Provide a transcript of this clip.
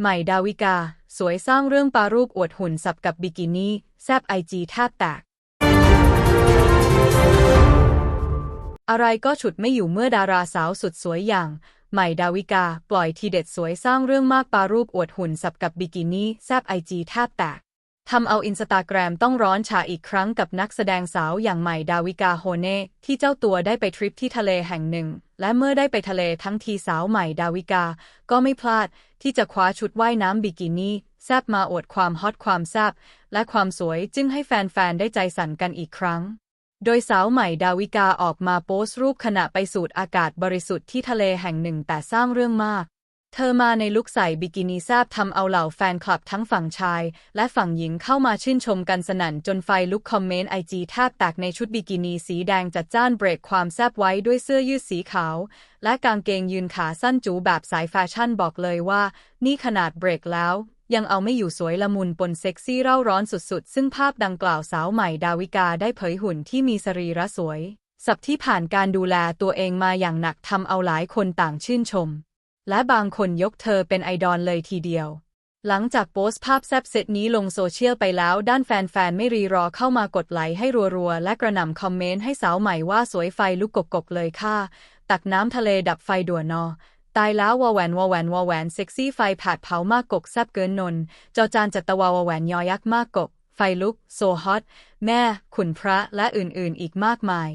ใหม่ดาวิกา สวยสร้างเรื่องปารูปอวดหุ่นสับกับบิกินี่ แซบไอจีแทบแตก อะไรก็ฉุดไม่อยู่เมื่อดาราสาวสุดสวยอย่าง ใหม่ดาวิกา ปล่อยทีเด็ดสวยสร้างเรื่องมากปารูปอวดหุ่นสับกับบิกินี่ แซบไอจีแทบแตก ทำเอาอินสตาแกรมต้องร้อนฉาอีกครั้งกับนักแสดงสาวอย่างใหม่ดาวิกาโฮเน่ที่เจ้าตัวได้ไปทริปที่ทะเลแห่งหนึ่ง และเมื่อได้ไปทะเลทั้งทีสาวใหม่ดาวิกา ก็ไม่พลาดที่จะคว้าชุดว่ายน้ำบิกินี่แซบมาอวดความฮอตความแซบและความสวยจึงให้แฟน ๆ ได้ใจสั่นกันอีกครั้ง โดยสาวใหม่ดาวิกาออกมาโพสต์รูปขณะไปสูดอากาศบริสุทธิ์ที่ทะเลแห่งหนึ่งแต่สร้างเรื่องมาก เธอมาในลุคใส่บิกินี่แซบทำเอาเหล่าแฟนคลับทั้งฝั่งชาย และฝั่งหญิงเข้ามาชื่นชมกันสนั่นจนไฟลุกคอมเมนต์ไอจีแทบแตกในชุดบิกินี่สีแดงจัดจ้านเบรกความแซบไว้ด้วยเสื้อยืดสีขาว และกางเกงยืนขาสั้นจูแบบสายแฟชั่นบอกเลยว่า นี่ขนาดเบรกแล้วยังเอาไม่อยู่สวยละมุนปนเซ็กซี่เร่าร้อนสุดๆ ซึ่งภาพดังกล่าวสาวใหม่ดาวิกาได้เผยหุ่นที่มีสรีระสวย สับที่ผ่านการดูแลตัวเองมาอย่างหนักทำเอาหลายคนต่างชื่นชม และบางคนยกเธอเป็นไอดอลเลยทีเดียว หลังจากโพสต์ภาพแซบเซตนี้ลงโซเชียลไปแล้วด้านแฟนๆ ไม่รีรอเข้ามากดไลค์ให้รัวๆ และกระหน่ำคอมเมนต์ให้สาวใหม่ว่าสวยไฟลุกกกๆเลยค่ะ ตักน้ำทะเลดับไฟด่วนนอตายแล้ววอแหวนวอแหวนวอแหวนเซ็กซี่ไฟผาดเผามากกกแซบเกินนน จอจานจัตวาวอแหวนยอยักษ์มากกก ไฟลุก โซฮอต แม่ ขุนพระและอื่นๆ อีกมากมาย